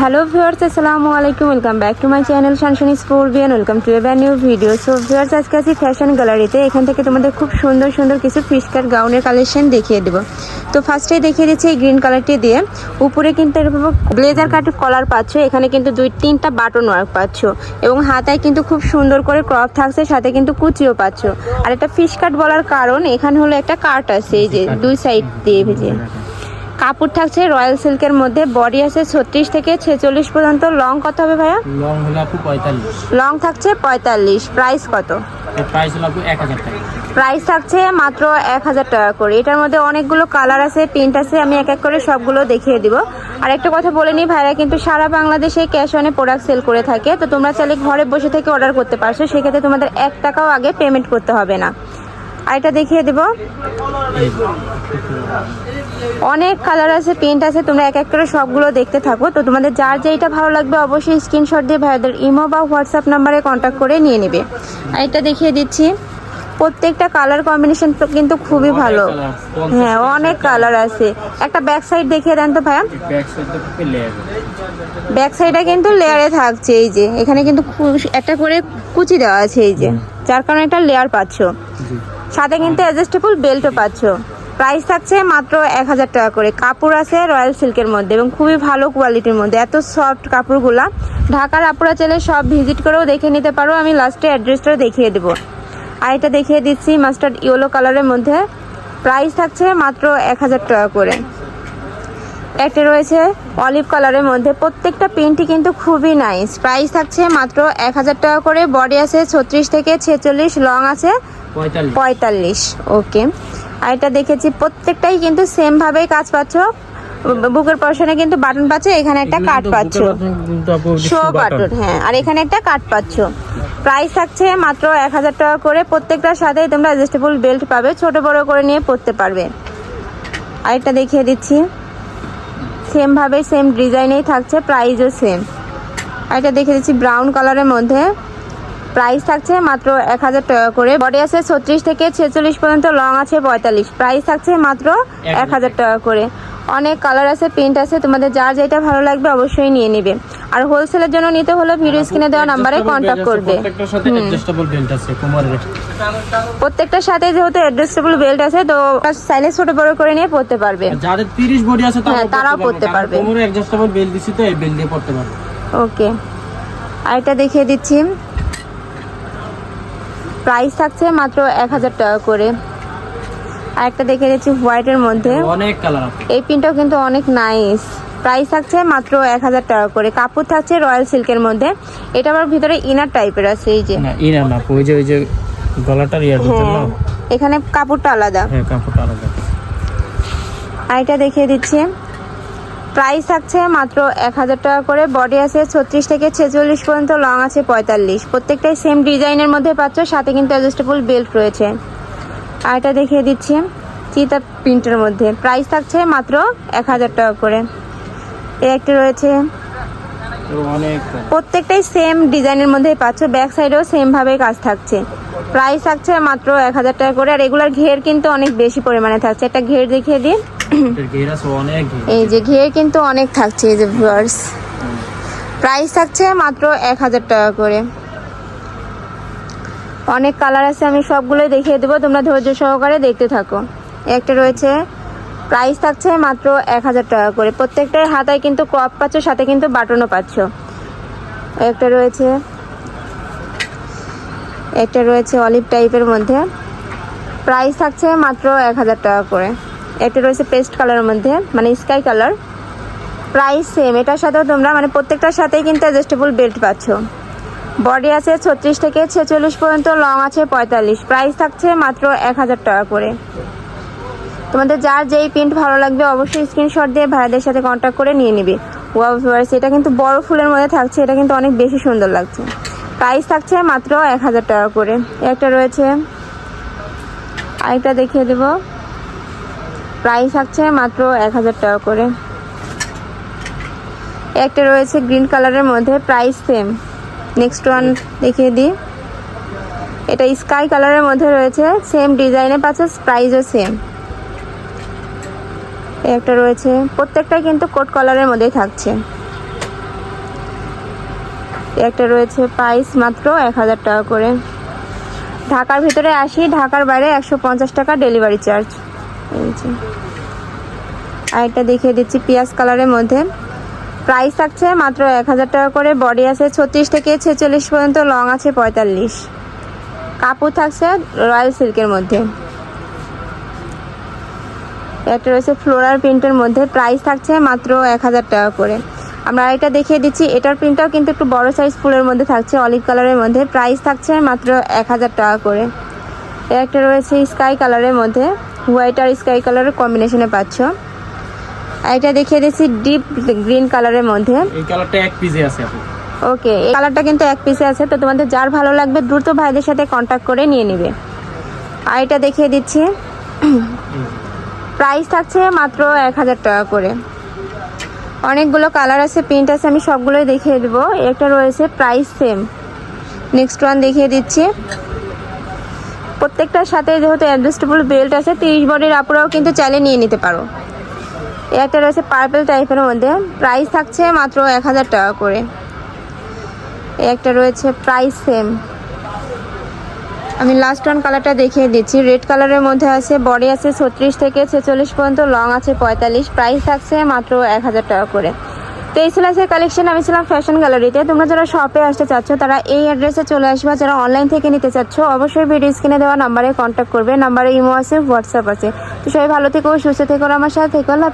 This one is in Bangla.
হ্যালো ভিউয়ার্স আসসালামু আলাইকুম welcome back to my channel Shanshani sport Beant welcome to এবার নিউ ভিডিও সো ভিউয়ার্স আজকে আছি ফ্যাশন গ্যালারিতে এখান থেকে তোমাদের খুব সুন্দর সুন্দর কিছু ফিসকার গাউনের কালেকশন দেখিয়ে দেবো। তো ফার্স্টেই দেখিয়ে দিচ্ছি এই গ্রিন কালারটি দিয়ে। উপরে কিন্তু এরকম ব্লেজার কাট কলার পাচ্ছ। এখানে কিন্তু দুই, তিনটা বাটন ওয়ার্ক পাচ্ছ। এবং হাতায় কিন্তু খুব সুন্দর করে ক্রপ থাকছে, সাথে কিন্তু কুচিও পাচ্ছ। আর একটা ফিশ কাট বলার কারণ, এখানে হলো একটা কাট আছে, এই যে দুই সাইড দিয়ে ভেজে। কাপড় থাকছে রয়্যাল সিল্কের মধ্যে বডি আছে ছত্রিশ থেকে ছেচল্লিশ পর্যন্ত। লং কত হবে ভাইয়া? লং হলো আপু পঁয়তাল্লিশ। লং থাকছে পঁয়তাল্লিশ। প্রাইস কত? প্রাইস হলো আপু এক হাজার টাকা। প্রাইস থাকছে মাত্র এক হাজার টাকা করে। এটার মধ্যে অনেকগুলো কালার আছে প্রিন্ট আছে আমি এক এক করে সবগুলো দেখিয়ে দিব। আর একটা কথা বলে নিই ভাইরা কিন্তু সারা বাংলাদেশে ক্যাশ অনে প্রোডাক্ট সেল করে থাকে। তো তোমরা চাইলে ঘরে বসে থেকে অর্ডার করতে পারছ। সেক্ষেত্রে তোমাদের এক টাকাও আগে পেমেন্ট করতে হবে না। আর এটা দেখিয়ে দেবো। অনেক কালার আছে প্রিন্ট আছে তোমরা এক এক করে সবগুলো দেখতে থাকো। তো তোমাদের যার যেইটা ভালো লাগবে অবশ্যই স্ক্রিনশট দিয়ে ভাইয়াদের ইমো বা হোয়াটসঅ্যাপ নাম্বারে কন্ট্যাক্ট করে নিয়ে নেবে। আর এটা দেখিয়ে দিচ্ছি প্রত্যেকটা কালার কম্বিনেশন তো কিন্তু খুবই ভালো। হ্যাঁ অনেক কালার আছে। একটা ব্যাক সাইড দেখিয়ে দেন তো ভাইয়া। ব্যাক সাইডটা কিন্তু লেয়ারে থাকছে এই যে। এখানে কিন্তু একটা করে কুচি দেওয়া আছে এই যে। যার কারণে একটা লেয়ার পাচ্ছ। সাথে কিন্তু অ্যাডজাস্টেবল বেল্টও পাচ্ছ। প্রাইস থাকছে মাত্র এক হাজার টাকা করে। কাপড় আছে রয়্যাল সিল্কের মধ্যে এবং খুবই ভালো কোয়ালিটির মধ্যে। এত সফট কাপড়গুলা। ঢাকার আপুরা চাইলে সব ভিজিট করেও দেখে নিতে পারো। আমি লাস্টে অ্যাড্রেসটা দেখিয়ে দেবো। আর এটা দেখিয়ে দিচ্ছি মাস্টার্ড ইয়েলো কালারের মধ্যে। প্রাইস থাকছে মাত্র এক হাজার টাকা করে। একটা রয়েছে অলিভ কালারের মধ্যে। প্রত্যেকটা প্রিন্টই কিন্তু খুবই নাইস প্রাইস থাকছে মাত্র এক হাজার টাকা করে। বডি আছে ছত্রিশ থেকে ছেচল্লিশ লং আছে পঁয়তাল্লিশ। ওকে আর এটা দেখেছি প্রত্যেকটাই কিন্তু সেম ভাবেই কাজ পাচ্ছ। বুকের পশনে কিন্তু বাটন পাচ্ছ এখানে একটা কাট পাচ্ছ। শো বাটন হ্যাঁ আর এখানে একটা কাট পাচ্ছ। প্রাইস থাকছে মাত্র এক হাজার টাকা করে প্রত্যেকটার সাথেই তোমরা অ্যাডজাস্টেবল বেল্ট পাবে ছোট বড় করে নিয়ে পরতে পারবে। আর আরেকটা দেখিয়ে দিচ্ছি। সেম ভাবে সেম ডিজাইনেই থাকছে প্রাইসও সেম আরেকটা দেখিয়ে দিচ্ছি ব্রাউন কালারের মধ্যে। প্রাইস থাকছে মাত্র এক হাজার টাকা করে। বডি আছে ছত্রিশ থেকে ছেচল্লিশ পর্যন্ত লং আছে পঁয়তাল্লিশ। প্রাইস থাকছে মাত্র এক হাজার টাকা করে। অনেক কালার আছে প্রিন্ট আছে তোমাদের যার যেটা ভালো লাগবে অবশ্যই নিয়ে নেবে। আর হোলসেলের জন্য নিতে হলে ভিডিও স্ক্রিনে দেওয়া নাম্বারে কন্ট্যাক্ট করবে। প্রত্যেকটার সাথে যেহেতু অ্যাডজাস্টেবল বেল্ট আছে তো সাইলে ছোট বড় করে নিয়ে পড়তে পারবে। যাদের 30 বডি আছে হ্যাঁ, তারাও পরতে পারবে। কোমরে অ্যাডজাস্টেবল বেল্ট দিছি তো এই বেল্ট দিয়ে পড়তে পারবে। ওকে আরেকটা দেখিয়ে দিচ্ছি। প্রাইস থাকছে মাত্র এক হাজার টাকা করে। আরেকটা দেখিয়ে দিচ্ছি হোয়াইটের মধ্যে। অনেক কালার এই পিনটাও কিন্তু অনেক নাইস। প্রাইস থাকছে মাত্র এক হাজার টাকা করে। কাপড় থাকছে রয়্যাল সিল্কের মধ্যে। এটা আবার ভিতরে ইনার টাইপের আছে এই যে। না ইনা না ওই যে ওই যে গলাটার ইয়ার হ্যাঁ এখানে কাপড়টা আলাদা। হ্যাঁ কাপড়টা আলাদা। আর এটা দেখিয়ে দিচ্ছি। প্রাইস থাকছে মাত্র এক হাজার টাকা করে। বডি আছে ছত্রিশ থেকে ছেচল্লিশ পর্যন্ত লং আছে পঁয়তাল্লিশ। প্রত্যেকটাই সেম ডিজাইনের মধ্যে পাচ্ছ সাথে কিন্তু অ্যাডজাস্টেবল বেল্ট রয়েছে। আর এটা দেখিয়ে দিচ্ছি চিতা প্রিন্টের মধ্যে। প্রাইস থাকছে মাত্র এক হাজার টাকা করে। এই একটা রয়েছে। প্রত্যেকটাই সেম ডিজাইনের মধ্যেই পাচ্ছ ব্যাক সাইডেও সেম ভাবে কাজ থাকছে। প্রাইস থাকছে মাত্র এক হাজার টাকা করে। আর এগুলার ঘের কিন্তু অনেক বেশি পরিমাণে থাকছে। একটা ঘের দেখিয়ে দিই। এই যে ঘের কিন্তু অনেক থাকছে, এই যে ভিউয়ার্স প্রাইস থাকছে মাত্র এক হাজার টাকা করে। অনেক কালার আছে, আমি সবগুলোই দেখিয়ে দেবো। তোমরা ধৈর্য সহকারে দেখতে থাকো। একটা রয়েছে প্রাইস থাকছে মাত্র এক হাজার টাকা করে। প্রত্যেকটার হাতায় কিন্তু ক্রপ পাচ্ছ, সাথে কিন্তু বাটনও পাচ্ছ। একটা রয়েছে একটা রয়েছে অলিভ টাইপের মধ্যে। প্রাইস থাকছে মাত্র এক হাজার টাকা করে। একটা রয়েছে পেস্ট কালারের মধ্যে মানে স্কাই কালার। প্রাইস সেম এটার সাথেও তোমরা মানে প্রত্যেকটার সাথেই কিন্তু অ্যাডজাস্টেবল বেল্ট পাচ্ছ। বডি আছে ছত্রিশ থেকে ছেচল্লিশ পর্যন্ত লং আছে পঁয়তাল্লিশ। প্রাইস থাকছে মাত্র এক হাজার টাকা করে। তোমাদের যার যেই প্রিন্ট ভালো লাগবে অবশ্যই স্ক্রিনশট দিয়ে ভাইদের সাথে কন্ট্যাক্ট করে নিয়ে নিবে। ভিউয়ার্স এটা কিন্তু বড় ফুলের মধ্যে থাকছে, এটা কিন্তু অনেক বেশি সুন্দর লাগছে। প্রাইস থাকছে মাত্র এক হাজার টাকা করে। একটা রয়েছে, আরেকটা দেখিয়ে দেবো। প্রাইস থাকছে মাত্র এক হাজার টাকা করে। একটা রয়েছে গ্রিন কালারের মধ্যে, প্রাইস সেম নেক্সট ওয়ান দেখিয়ে দিই। এটা স্কাই কালারের মধ্যে রয়েছে সেম ডিজাইনে পাচ্ছে প্রাইসও সেম একটা রয়েছে প্রত্যেকটাই কিন্তু কোট কালারের মধ্যেই থাকছে। একটা রয়েছে প্রাইস মাত্র এক হাজার টাকা করে। ঢাকার ভিতরে আসি, ঢাকার বাইরে একশো পঞ্চাশ টাকা ডেলিভারি চার্জ এই যে আর এটা দেখিয়ে দিচ্ছি পিঁয়াজ কালারের মধ্যে। প্রাইস থাকছে মাত্র এক হাজার টাকা করে বডি আছে ছত্রিশ থেকে ছেচল্লিশ পর্যন্ত লং আছে পঁয়তাল্লিশ। কাপড় থাকছে রয়্যাল সিল্কের মধ্যে। একটা রয়েছে ফ্লোরাল প্রিন্টের মধ্যে প্রাইস থাকছে মাত্র এক হাজার টাকা করে। আমরা এটা দেখিয়ে দিচ্ছি, এটার প্রিন্টটাও কিন্তু একটু বড় সাইজ ফুলের মধ্যে থাকছে অলিভ কালারের মধ্যে। প্রাইস থাকছে মাত্র এক হাজার টাকা করে। একটা রয়েছে স্কাই কালারের মধ্যে। হোয়াইট আর স্কাই কালারের কম্বিনেশনে পাচ্ছ। এটা দেখিয়ে দিচ্ছি ডিপ গ্রিন কালারের মধ্যে। এই কালারটা এক পিসে আছে ওকে এই কালারটা কিন্তু এক পিসে আছে তো তোমাদের যার ভালো লাগবে দ্রুত ভাইদের সাথে কন্ট্যাক্ট করে নিয়ে নিবে। আর এটা দেখিয়ে দিচ্ছি। প্রাইস থাকছে মাত্র এক হাজার টাকা করে। অনেকগুলো কালার আছে প্রিন্ট আছে আমি সবগুলোই দেখিয়ে দেবো। একটা রয়েছে প্রাইস সেম নেক্সট ওয়ান দেখিয়ে দিচ্ছি। প্রত্যেকটার সাথে যেহেতু অ্যাডজাস্টেবল বেল্ট আছে, তিরিশ বডির আপুরাও কিন্তু চাইলে নিয়ে নিতে পারো। এ একটা রয়েছে পার্পেল টাইপের মধ্যে। প্রাইস থাকছে মাত্র এক হাজার টাকা করে। এ একটা রয়েছে প্রাইস সেম আমি লাস্ট ওয়ান কালারটা দেখিয়ে দিচ্ছি। রেড কালারের মধ্যে আছে বডি আছে ছত্রিশ থেকে ছেচল্লিশ পর্যন্ত লং আছে পঁয়তাল্লিশ। প্রাইস থাকছে মাত্র এক হাজার টাকা করে। তো এই ছিল আজকের কালেকশন আমি ছিলাম ফ্যাশন গ্যালারিতে তোমরা যারা শপে আসতে চাচ্ছ, তারা এই অ্যাড্রেসে চলে আসবে। যারা অনলাইন থেকে নিতে চাচ্ছ, অবশ্যই ভিডিও স্ক্রিনে দেওয়া নাম্বারে কন্ট্যাক্ট করবে। নাম্বারে ইমো আছে হোয়াটসঅ্যাপ আছে। তো সবাই ভালো থেকো, সুস্থ থেকো আমার সাথে থেকো। আল্লাহ